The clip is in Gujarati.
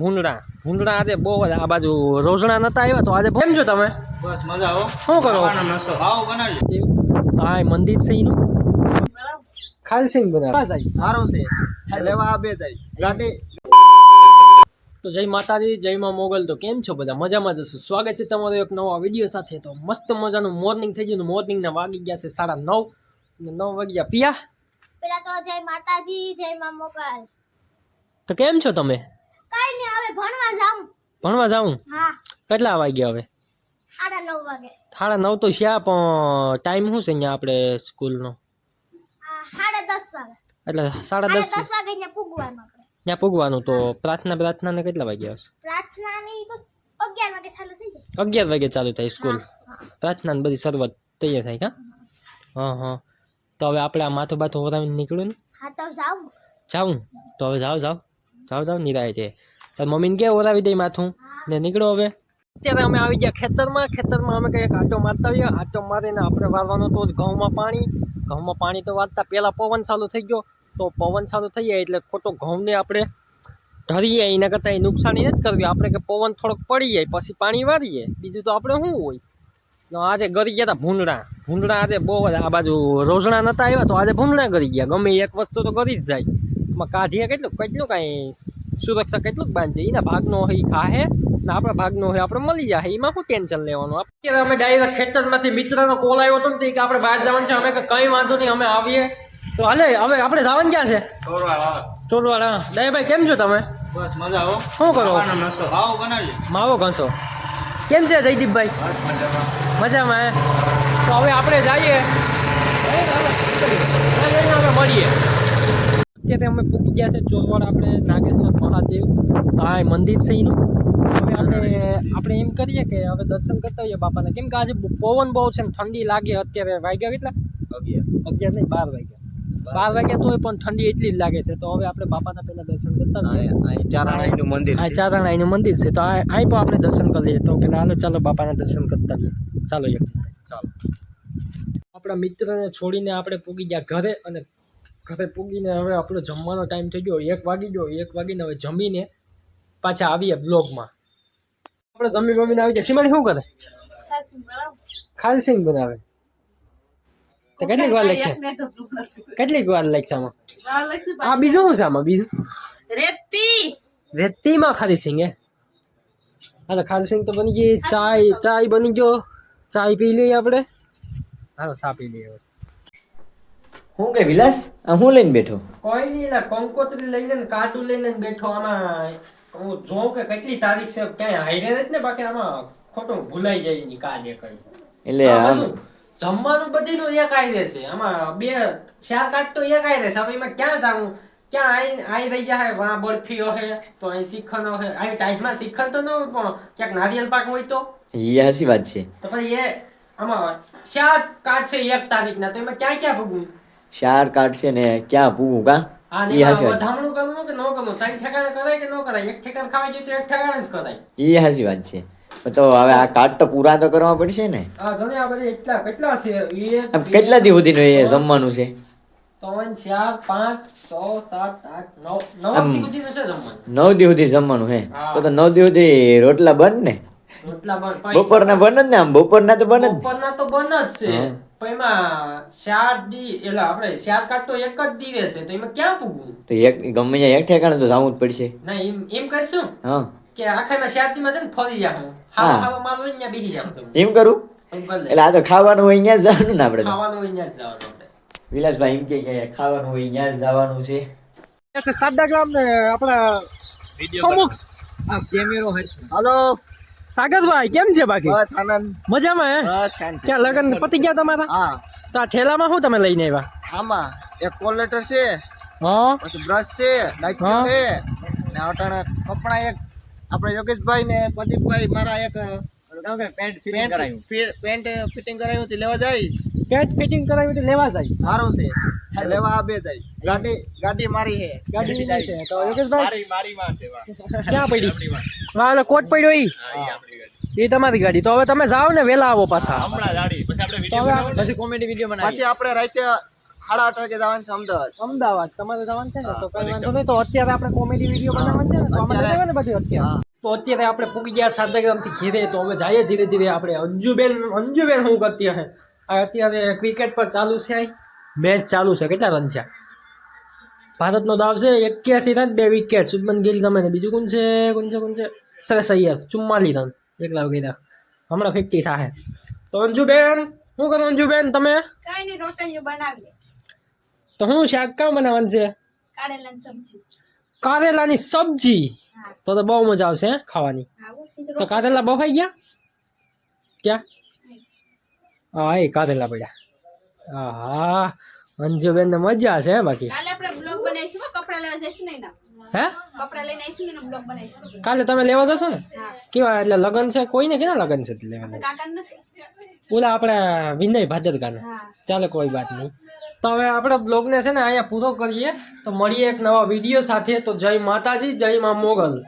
ભૂંડડા. ભૂંડડા આજે બહુ બધા આ બાજુ રોજણા નતા આવ્યા તો આજે કેમ છો તમે? બસ મજા આવો શું કરો? બનાવજો હા મંદિર છે એનું. બનાવ સારું છે. લેવા બે જાય ગાડી તો જય માતાજી જય માં મોગલ. તો કેમ છો બધા? મજામાં જશું સ્વાગત છે તમારો એક નવા વીડિયો સાથે. તો મસ્ત મજાનું મોર્નિંગ થઈ ગયું મોર્નિંગના વાગી ગયા છે સાડા નવ. નવ વાગ્યા. પિયા? પેલા તો જય માતાજી જય માં મોગલ. તો કેમ છો તમે? કઈ નહીં હવે ભણવા જાઉં. ભણવા જાઉં? હા. કેટલા વાગ્યા હવે? સાડા નવ વાગે. સાડા નવ તો શ્યા પણ ટાઈમ શું છે અહીંયા આપણે સ્કૂલનો? સાડા દસ વાગે. એટલે સાડા દસ દસ વાગે અહીંયા પૂગવાનું ત્યાં પૂગવાનું તો પ્રાર્થના પ્રાર્થનાને કેટલા તો અગિયાર વાગે ચાલુ થઈ જાય. અગિયાર વાગે ચાલુ થાય સ્કૂલ? પ્રાર્થના ને બધી શરૂઆત તૈયાર થાય કા? હા હા. તો હવે આપણે આ માથું બાથું ઓરાવીને નીકળ્યું ને? હા તો જાઉં. જાઉં? તો હવે જાઓ જાઓ. જાઓ જાઓ, નિરાય છે તો મમ્મીને કે ઓરાવી દઈ માથું? ને નીકળો હવે. અત્યારે અમે આવી ગયા ખેતરમાં. ખેતરમાં અમે કંઈક આટો મારતા આવીએ આટો મારીને આપણે વાળવાનો તો ઘઉંમાં પાણી. ઘઉંમાં પાણી તો વારતા પહેલાં પવન ચાલુ થઈ ગયો. તો પવન ચાલુ થઈ જાય એટલે ખોટો ઘઉંને આપણે ઢરીએ એના કરતાં એ નુકસાની નથી કરવી. આપણે કે પવન થોડોક પડી જાય, પછી પાણી વારીએ બીજું તો આપણે શું હોય? તો આજે ગરી ગયા હતા ભૂંડા ભૂંડડા આજે બહુ આ બાજુ રોજણા નતા આવ્યા, તો આજે ભૂંડડા ગરી ગયા. ગમે એક વસ્તુ તો ગરી જ જાય. એમાં કાઢીએ કેટલું? કેટલું કાંઈ? સુરક્ષા કેટલું બાંધે. એના ભાગનો હોય ખાહે ને આપણા ભાગનો હોય આપણે મળી જાય એમાં શું ટેન્શન લેવાનું. અત્યારે અમે ડાયરેક્ટ ખેતરમાંથી મિત્રનો કોલ આવ્યો હતો ને કે આપણે બહાર જવાનું છે અમે કે કંઈ વાંધો નહીં અમે આવીએ. તો હાલે હવે આપણે જવાનું ક્યાં છે? ચોરવાડ હા. દયાભાઈ કેમ છો તમે? બસ મજા આવો શું કરો? ખાવાનો નાસ્તો માવો ઘસો. કેમ છે જયદીપભાઈ? મજામાં. મજામાં તો હવે આપણે જઈએ. અમે મળીએ. અત્યારે અમે પૂકી ગયા છે ચોરવાડ આપણે નાગેશ્વર મહાદેવ. આ મંદિર છે એનું. હવે આપણે આપણે એમ કરીએ કે હવે દર્શન કરતા હોઈએ બાપાને. કેમ કે આજે પવન બહુ છે ને ઠંડી લાગે અત્યારે. વાગ્યા કેટલા? અગિયાર. અગિયાર નહીં બાર વાગ્યા. બાર. વાગ્યા તો પણ ઠંડી એટલી જ લાગે છે. તો હવે આપણે બાપાના પહેલા દર્શન કરતા ચારાણાઈનું મંદિર આ ચારણાઈનું મંદિર છે. તો આ અહીં પણ આપણે દર્શન કરી લઈએ. તો પેલા હાલો ચાલો બાપાના દર્શન કરતા ચાલો એક ચાલો. આપણા મિત્રને છોડીને આપણે પૂગી ગયા ઘરે અને ઘરે પૂગીને હવે આપણો જમવાનો ટાઈમ થઈ ગયો. એક વાગી ગયો. એક વાગીને હવે જમીને પાછા આવીએ બ્લોગમાં. આપણે જમી બમીને આવી જાય સીમાડી શું કરે? ખાલસિંગ બનાવે. તો કેટલીક વાર લાગશે કેટલીક વાર લાગશે આમાં આ બીજું શું છે આમાં? બીજું? રેતી. રેતીમાં ખાલી સિંગ હે હાલો ખાલી સિંગ તો બની ગઈ. ચાય ચાય બની ગયો. ચાય પી લઈએ આપણે. હાલો ચા પી લઈએ. હું કે વિલાસ? આ હું લઈને બેઠો. કોઈ નહીં એલા કંકોત્રી લઈને ને કાટું લઈને બેઠો આમાં. હું જોઉં કે કેટલી તારીખ છે ક્યાંય હાઈડે નથી ને બાકી આમાં ખોટું ભૂલાઈ જાય ની કાલે કઈ. એટલે આમ બધું જમવાનું બધીનું એક આઈ રહેશે આમાં બે ચાર કાટ તો એક આઈ રહેશે હવે એમાં ક્યાં જાવું ક્યાં આઈ આઈ રહી જાય? વા બરફી હે તો અહીં શ્રીખંડ હે આવી ટાઈપમાં શિખન તો ન હોય પણ ક્યાંક નારિયેલ પાક હોય તો. એ હાસી વાત છે. તો પછી એ આમાં ચાર કાટ છે એક તારીખના. તો એમાં ક્યાં ક્યાં ભગવું? શાર કાઢશે ને ક્યાં પૂવું કા એ હાસી વાત. કરવું કે ન કરવું ત્રણ ઠેકાણે કરાય કે ન કરાય? એક ઠેકાણે ખાવા જોઈએ તો એક ઠેકાણે જ કરાય. એ હાસી વાત છે. તો હવે આ કાર્ડ તો પૂરા તો કરવા પડશે ને? આ ઘણી આ એટલા કેટલા છે? આમ કેટલા દી સુધીનું એ જમવાનું છે? ત્રણ ચાર પાંચ છ સાત આઠ નવ નવ આમ. દી સુધીનું જમવાનું. નવ દી સુધી જમવાનું હે? તો તો નવ દી સુધી રોટલા બન ને? રોટલા પછી બપોરના બંધ જ ને આમ? બપોરના તો બન જ બપોરના તો બન જ છે. પણ એમાં ચાર દી એટલે આપણે ચાર કાટ તો એક જ દિવસ છે તો એમાં ક્યાં પૂગવું? તો એક ગમે ત્યાં એક ઠેકાણે તો જવું જ પડશે. ના એમ એમ કરશું? હા. કે આખામાં ચાર દીમાં છે ને ફરી જાઉં હા. હારો માલ હોય ત્યાં બેસી જાઉં તમે. એમ કરું? એટલે આ તો ખાવાનું હોય અહીંયા જવાનું ને આપણે ખાવાનું હોય ત્યાં જવાનું આપણે. વિલાસભાઈ એમ કે કે ખાવાનું હોય અહીંયા જવાનું છે. સાડા ગ્રામ ને આપણા અમુક હાલો. સાગરભાઈ કેમ છે બાકી? બસ આનંદ. મજામાં હે? બસ શાંતિ. ક્યાં લગન પતી ગયા તમારા? હા. તો આ ઠેલામાં શું તમે લઈને આવ્યા? આમાં એક કોલ લેટર છે હા. પછી બ્રશ છે ડાક્યુ છે ને અટાણા કપડા એક. આપણે યોગેશભાઈ ને પ્રદીપભાઈ મારા એક પેન્ટ પેન્ટ ફિટિંગ કરાયું તે લેવા જાય. પેન્ટ ફિટિંગ કરાવી હતી લેવા જાય. સારો છે. લેવા આ જાય. ગાડી ગાડી મારી હે ગાડી ની છે. તો યોગેશભાઈ? ક્યાં પડી? વાલો કોટ પડ્યો ઈ? એ તમારી ગાડી. તો હવે તમે જાઓ ને વેલા આવો પાછા. હમણાં ગાડી પછી આપણે- પછી આપણે રાતે સાડા આઠ વાગે જવાનું છે અમદાવાદ. અમદાવાદ. તમારે જવાનું છે ને? તો કઈ વાંધો નહીં. તો અત્યારે આપણે કોમેડી વીડિયો બનાવવાનું છે ને? તો અમે અત્યારે- ને પછી અત્યારે? તો અત્યારે આપણે પૂગી ગયા સાદાગ્રામથી ઘેરે તો હવે જઈએ ધીરે ધીરે આપણે અંજુબેન અંજુબેન શું કરતી હશે? અત્યારે ક્રિકેટ પર ચાલુ છે મેચ ચાલુ છે કેટલા રન છે ભારતનો દાવ છે એક્યાસી રન બે વિકેટ શુભમન ગિલ તમે ને બીજું કોણ છે? કોણ છે કોણ છે? સરસ અય્યર ચુમ્માલી રન. એકલા વગેરે. હમણાં ફિફ્ટી થાય તો અંજુબેન શું કરો અંજુબેન તમે? તો શું શાક કામ બનાવવાનું છે. કારેલાની સબ્જી. તો તો બહુ મજા આવશે ખાવાની. તો કારેલા બફાઈ ગયા? ક્યાં? હા. એ કારેલા પડ્યા. હા અંજુબેન ને મજા છે હે બાકી. કાલે આપણે બ્લોગ બનાવીશું કપડાં લેવા જઈશું નહીં હે? કપડાં લઈને આવીશું ને બ્લોગ બનાવીશું. કાલે તમે લેવા જશો ને? કેવા એટલે લગન છે? કોઈને કેના લગન છે લેવાના? કાકા નથી? ઓલા આપણા વિનય ભાદરકાના. હા. ચાલે કોઈ વાત નહીં. તો હવે આપણે બ્લોગને છે ને અહીંયા પૂરો કરીએ. તો મળીએ એક નવા વીડિયો સાથે. તો જય માતાજી જય મા મોગલ.